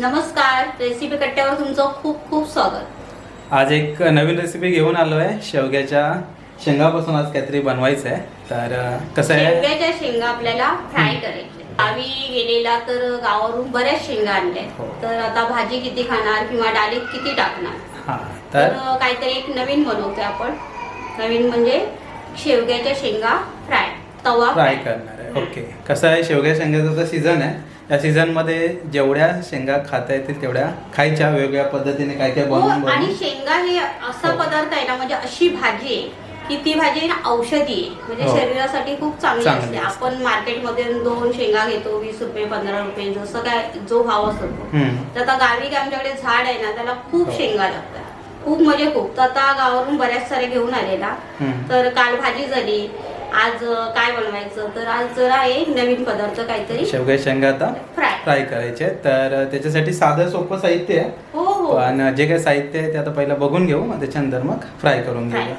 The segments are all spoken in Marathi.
नमस्कार रेसिपी कट्ट्यावर तुमचं खूप खूप स्वागत. आज एक नवीन रेसिपी घेऊन आलो आहे शेवग्याच्या शेंगापासून आज काहीतरी बनवायचं आहे तर कसं आहे? शेवग्याच्या शेंगा आपल्याला फ्राय करायच्या गावी गेलेला तर गावावरून बऱ्याच शेंगा आणल्या हो. तर आता भाजी किती खाणार किंवा डाळीत किती टाकणार? तर काहीतरी एक नवीन बनवतोय आपण. नवीन म्हणजे शेवग्याच्या शेंगा फ्राय तवा फ्राय करणार आहे. ओके. कसं आहे? शेवग्या शेंगाचा तर सीझन आहे. या सीझनमध्ये जेवढ्या शेंगा खाता येतील तेवढ्या खायच्या वेगवेगळ्या पद्धतीने काय काय हो बनवून आणि बनवून शेंगा हे असा हो. पदार्थ आहे ना म्हणजे अशी भाजी आहे की ती भाजी आहे ना औषधी आहे म्हणजे हो. शरीरासाठी खूप चांगली चांगली असते असते. आपण मार्केटमध्ये दोन शेंगा घेतो वीस रुपये पंधरा रुपये जसं काय जो भाव असतो तो. हम्म. तर आता गावी काय आमच्याकडे झाड आहे ना त्याला खूप हो. शेंगा लागतात खूप म्हणजे खूप तर आता गावावरून बऱ्याच सारे घेऊन आलेला हम्म. तर काल भाजी झाली आज काय बनवायचं? तर आज जरा आहे नवीन पदार्थ काहीतरी शेवग्या शेंगा आता फ्राय. फ्राय करायचे. तर त्याच्यासाठी साधं सोपं साहित्य आहे. हो हो. पण जे काही साहित्य आहे ते आता पहिलं बघून घेऊ. मग त्याच्यानंतर मग फ्राय करून करूया.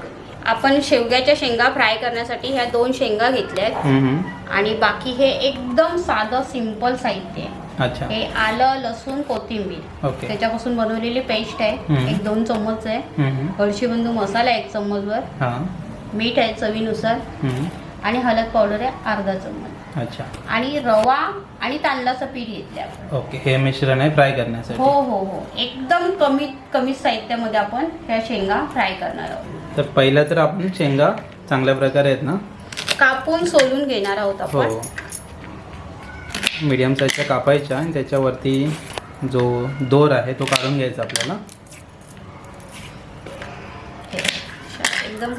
आपण शेवग्याच्या शेंगा फ्राय करण्यासाठी ह्या दोन शेंगा घेतल्या आहेत. आणि बाकी हे एकदम साधं सिंपल साहित्य आहे. अच्छा. हे आलं लसूण कोथिंबीर. ओके. त्याच्यापासून बनवलेली पेस्ट आहे. एक दोन चम्मच आहे. हम्म. हळशीबंधू मसाला एक चम्मचभर हां. मीठ आहे चवीनुसार. आणि हळद पावडर आहे अर्धा चम्मच अच्छा. आणि रवा आणि तांदळाचं पीठ घेतले आपण. ओके हे मिश्रण आहे फ्राय करण्यासाठी. हो हो हो. एकदम कमी कमी साहित्यामध्ये आपण ह्या शेंगा फ्राय करणार आहोत. तर पहिलं तर आपण शेंगा चांगल्या प्रकारे आहेत ना? कापून सोलून घेणार आहोत हो. आपण मीडियम साईजच्या कापायच्या आणि त्याच्यावरती जो दोर आहे तो काढून घ्यायचा आपल्याला. हे, एकदम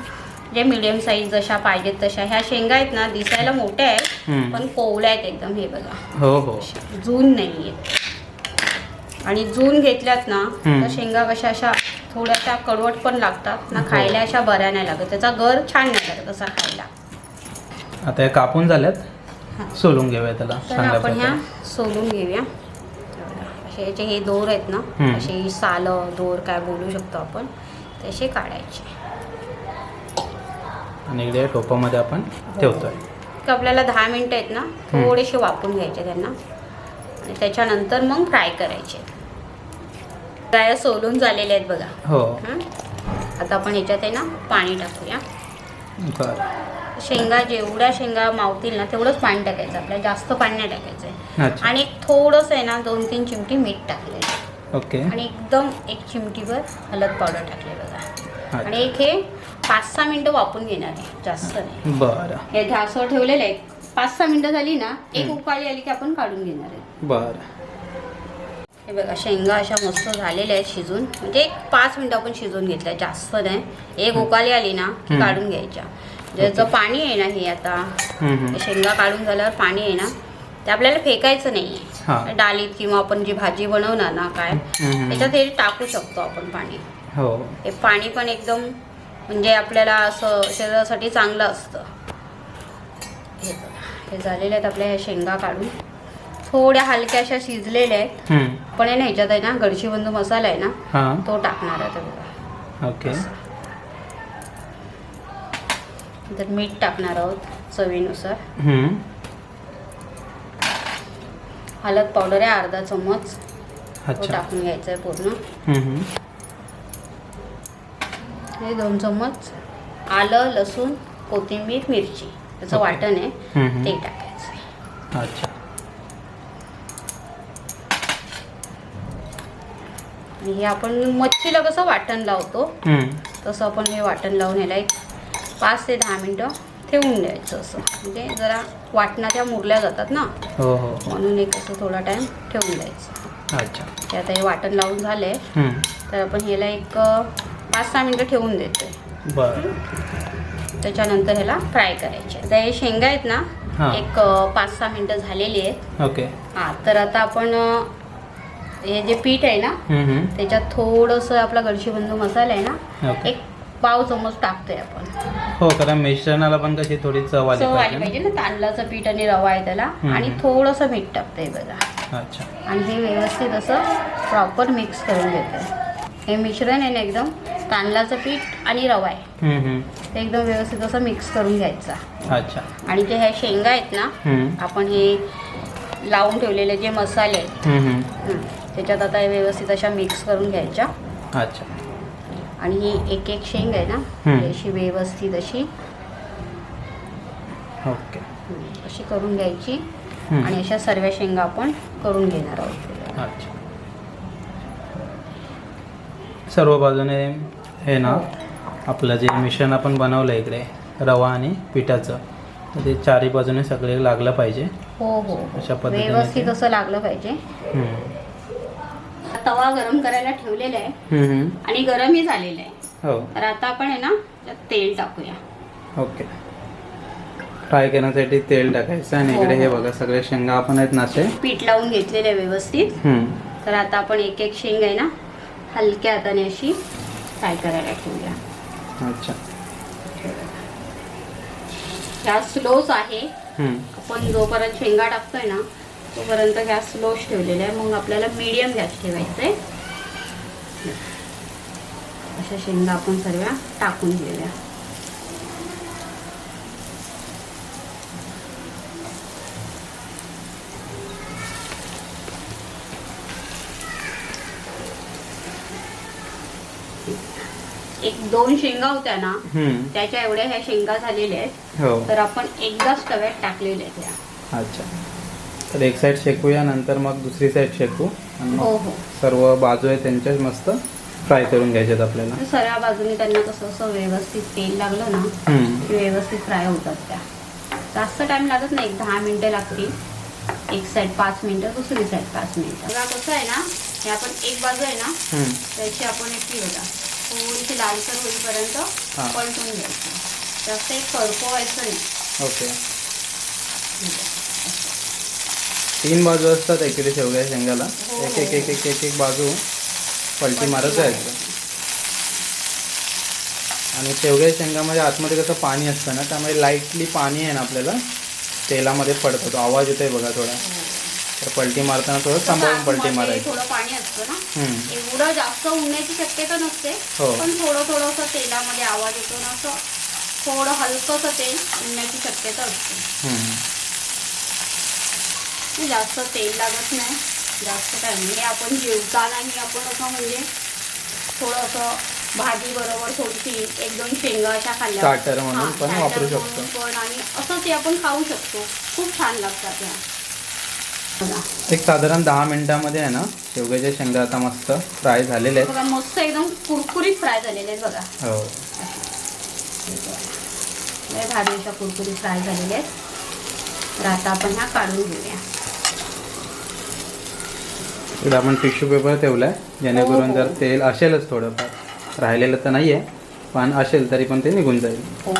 जे मीडियम साईज जशा पाहिजेत तशा ह्या शेंगा आहेत ना दिसायला मोठ्या आहेत. पण कोवळ्या आहेत एकदम हे बघा हो हो जून नाही आहेत आणि जून घेतल्यात ना. तर शेंगा कशा अशा थोड्याशा कडवट पण लागतात ना हो. खायला अशा बऱ्या नाही लागत त्याचा गर छान नाही लागत असा खायला आता हे कापून. झाल्यात सोलून घेऊया त्याला आपण ह्या सोलून घेऊया असे याचे हे दोर आहेत ना. असे सालं दोर काय बोलू शकतो आपण तसे काढायचे आणि इकडे टोपामध्ये आपण. ठेवतोय. तर आपल्याला दहा मिनटं आहेत ना थोडेसे वापरून घ्यायचे त्यांना. आणि त्याच्यानंतर मग फ्राय करायचे. फ्राय सोलून झालेले आहेत बघा. हो. हं? आता आपण ह्याच्यात आहे ना पाणी टाकूया. बरं. शेंगा जेवढ्या शेंगा मावतील ना तेवढंच पाणी टाकायचं. आपल्याला जास्त पाणी नाही टाकायचं आहे अच्छा. आणि एक थोडंसं आहे ना दोन तीन चिमटी मीठ टाकले ओके. आणि एकदम एक चिमटीभर हळद पावडर टाकले बघा. आणि. एक हे पाच सहा मिनटं वापरून घेणार आहे जास्त नाही बरं हे गॅसवर ठेवलेलं आहे पाच सहा मिनटं झाली ना एक. उकाळी आली की आपण काढून घेणार आहे बरं हे बघा शेंगा अशा मस्त झालेल्या आहेत शिजून म्हणजे एक पाच मिनटं आपण शिजवून घेतल्या जास्त नाही एक. उकाळी आली ना की. काढून घ्यायच्या ज्याचं. पाणी आहे ना हे आता. हे शेंगा काढून झाल्यावर पाणी आहे ना ते आपल्याला फेकायचं नाही हां. आहे डाळीत किंवा आपण जी भाजी बनवणार ना काय हम्म. त्याच्यात हे टाकू शकतो आपण पाणी हो हे पाणी पण एकदम म्हणजे आपल्याला असं शरीरासाठी चांगलं असतं. हे बघा हे झालेले आहेत आपल्या ह्या शेंगा काढून. थोड्या हलक्याशा शिजलेल्या आहेत. पण आहे ना ह्याच्यात आहे ना गडशीबंधू मसाला आहे ना हां. तो टाकणार आहे बघा. ओके. तर मीठ टाकणार आहोत चवीनुसार. हळद पावडर आहे अर्धा चम्मच तो टाकून घ्यायचा आहे पूर्ण. हे दोन चम्मच आलं लसूण कोथिंबीर मिरची त्याचं. वाटण आहे. ते टाकायचं. अच्छा हे आपण मच्छीला कसं वाटण लावतो. तसं आपण हे वाटण लावून याला एक पाच ते दहा मिनटं ठेवून द्यायचं असं म्हणजे जरा वाटणा त्या मुरल्या जातात ना हो हो म्हणून एक असं थोडा टाईम ठेवून द्यायचं अच्छा ते आता हे वाटण लावून झालं आहे हम्म. तर आपण ह्याला एक पाच सहा मिनटं ठेवून बरं. त्याच्यानंतर ह्याला फ्राय करायचे. आता हे शेंगा आहेत ना. एक पाच सहा मिनटं झालेली आहेत. ओके. हां तर आता आपण हे जे पीठ आहे ना. त्याच्यात थोडंसं आपला गडशीबंधू मसाला आहे ना एक पाव चमच टाकतोय आपण. हो कारण मिश्रणाला पण कशी थोडी चव आली पाहिजे ना? तांदळाचं पीठ आणि रवा आहे त्याला. आणि थोडंसं मीठ टाकतंय बघा. अच्छा. आणि हे व्यवस्थित असं प्रॉपर मिक्स करून घेतोय हे मिश्रण आहे ना एकदम तांदळाचं पीठ आणि रवा आहे हम्म. ते एकदम व्यवस्थित असं मिक्स करून घ्यायचा अच्छा आणि जे ह्या शेंगा आहेत ना हम्म. आपण हे लावून ठेवलेले जे मसाले आहेत हम्म, हम्म. हं, त्याच्यात आता हे व्यवस्थित अशा मिक्स करून घ्यायच्या अच्छा आणि ही एक एक शेंग आहे ना हम्म. ही अशी व्यवस्थित अशी ओके अशी करून घ्यायची हम्म. आणि अशा सर्व शेंगा आपण करून घेणार आहोत अच्छा सर्व बाजूने हे ना आपलं जे मिश्रण आपण बनवलं इकडे रवा आणि पिठाचं तर ते चारी बाजूने सगळे लागलं पाहिजे. हो हो अशा पद्धतीने व्यवस्थित असं लागलं पाहिजे. हम्म. तवा गरम करायला ठेवलेला आहे. हम्म, हम्म. आणि गरमही झालेलं आहे. हो. तर आता आपण आहे ना त्यात तेल टाकूया. ओके. फ्राय करण्यासाठी तेल टाकायचं आणि हो, इकडे हे हो. बघा सगळे शेंगा आपण आहेत नाचे पीठ लावून घेतलेलं आहे व्यवस्थित. तर आता आपण एक एक शेंग आहे ना हलक्या हाताने अशी फ्राय करायला ठेवूया. अच्छा. गॅस स्लोच आहे. आपण जोपर्यंत शेंगा टाकतोय ना तोपर्यंत गॅस स्लोच ठेवलेला आहे. मग आपल्याला मीडियम गॅस ठेवायचा आहे अशा शेंगा आपण सर्व टाकून घेऊया एक दोन शेंगा होत्या ना हम्म. त्याच्या एवढ्या ह्या शेंगा झालेल्या आहेत. हो. तर आपण एकदाच तव्यात टाकलेल्या आहेत ह्या. अच्छा. तर एक साईड शेकूया नंतर मग दुसरी साईड शेकू. आणि हो मग हो सर्व बाजू आहे त्यांच्याच मस्त फ्राय करून घ्यायच्यात आपल्याला. तर सर्व बाजूने त्यांना कसं असं व्यवस्थित तेल लागलं ना हम्म. की व्यवस्थित फ्राय होतात त्या. जास्त टाइम लागत नाही एक दहा मिनिटं लागतील. एक साईड पाच मिनिटं दुसरी साईड पाच मिनिटं. बघा कसं आहे ना हे आपण एक बाजू आहे ना हम्म. त्याची आपण एक ही बघा. थोडीशी लालसर होईपर्यंत हा. पलटून घ्यायची. जास्त एक करपवायचं नाही. ओके. तीन बाजू असतात ॲक्च्युली शेवग्या शेंगाला. हो, एक हो. एक एक एक एक एक बाजू पलटी मारत जायचं आणि शेवग्या शेंगामध्ये आतमध्ये कसं पाणी असतं ना त्यामुळे लाईटली पाणी आहे ना आपल्याला तेलामध्ये पडतं. तो आवाज येतोय बघा थोडा. तर पलटी मारताना थोडं सांभाळून पलटी मारायची थोडं पाणी असतं ना. एवढं जास्त उडण्याची शक्यता नसते हो. पण थोडं थोडंसं तेलामध्ये आवाज येतो ना असं थोडं हलकंसं तेल उडण्याची शक्यता असते. जास्त तेल लागत नाही जास्त काय नाही हे आपण जेवतानाही आपण असं म्हणजे थोडं असं भाजी बरोबर थोडीशी एक दोन शेंगा अशा खाल्ल्या म्हणून पण starter वापरू म्हणून शकतो. पण आणि असंच हे आपण खाऊ शकतो खूप छान लागतात ह्या बघा एक साधारण दहा मिनिटामध्ये आहे ना शेवग्याच्या शेंगा आता मस्त फ्राय झालेल्या बघा मस्त एकदम कुरकुरीत फ्राय झालेले आहेत बघा. आहेत हो. लय भारी अशा कुरकुरीत फ्राय झालेले आहेत. तर आता आपण ह्या काढून घेऊया. इकडे आपण टिश्यू पेपर ठेवलाय जेणेकरून हो, जर हो. तेल असेलच थोडंफार. राहिलेलं तर नाही आहे पण असेल तरी पण ते निघून जाईल. हो.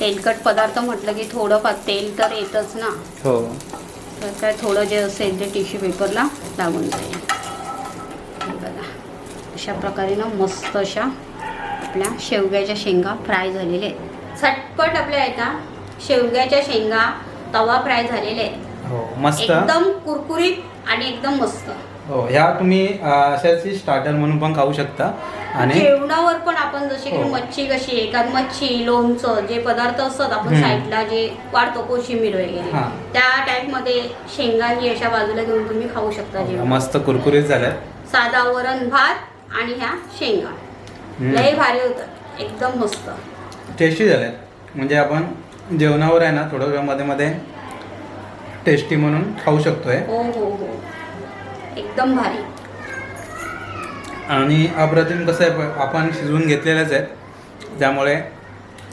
तेलकट पदार्थ म्हटलं की थोडंफार तेल तर येतच ना. हो. तर काय थोडं जे असेल ते टिश्यू पेपरला लागून जाईल. बघा. अशा प्रकारे ना मस्त अशा आपल्या शेवग्याच्या शेंगा फ्राय झालेल्या आहेत झटपट आपल्या ना शेवग्याच्या शेंगा तवा फ्राय झालेले. आहेत हो मस्त. एकदम कुरकुरीत आणि एकदम मस्त. हो ह्या तुम्ही अशाची स्टार्टर म्हणून पण खाऊ शकता. आणि? जेवणावर पण आपण जसे की हो. मच्छी कशी कारण मच्छी लोणचं जे पदार्थ असतात आपण. साईडला जे वाढतो कोशिंबीर वगैरे हा. त्या टाईपमध्ये शेंगाही अशा बाजूला घेऊन तुम्ही खाऊ शकता जेवण. मस्त कुरकुरीत झाल्यात. साधा वरण भात आणि ह्या शेंगा. लय भारी होतं एकदम मस्त. टेस्टी झाल्यात. म्हणजे आपण जेवणावर आहे ना थोडं वेळमध्ये मध्ये टेस्टी म्हणून खाऊ शकतोय. हो हो हो. एकदम भारी. आणि अप्रतिम कसं आहे आपण शिजवून घेतलेल्याच आहेत त्यामुळे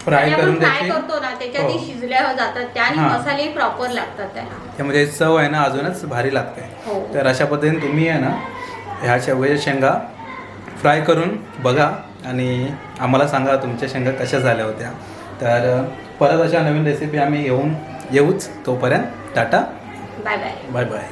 फ्राय करून त्याची करतो ना त्याच्यात हो. शिजल्या जातात त्या आणि हा. मसाले प्रॉपर लागतात त्याला. त्यामध्ये चव आहे ना अजूनच भारी लागते. हो. तर अशा पद्धतीने तुम्ही आहे ना ह्या शेवग्याच्या शेंगा फ्राय करून बघा आणि आम्हाला सांगा तुमच्या शेंगा कशा झाल्या होत्या. तर परत अशा नवीन रेसिपी आम्ही येऊन येऊच तोपर्यंत tata. Bye bye. Bye bye.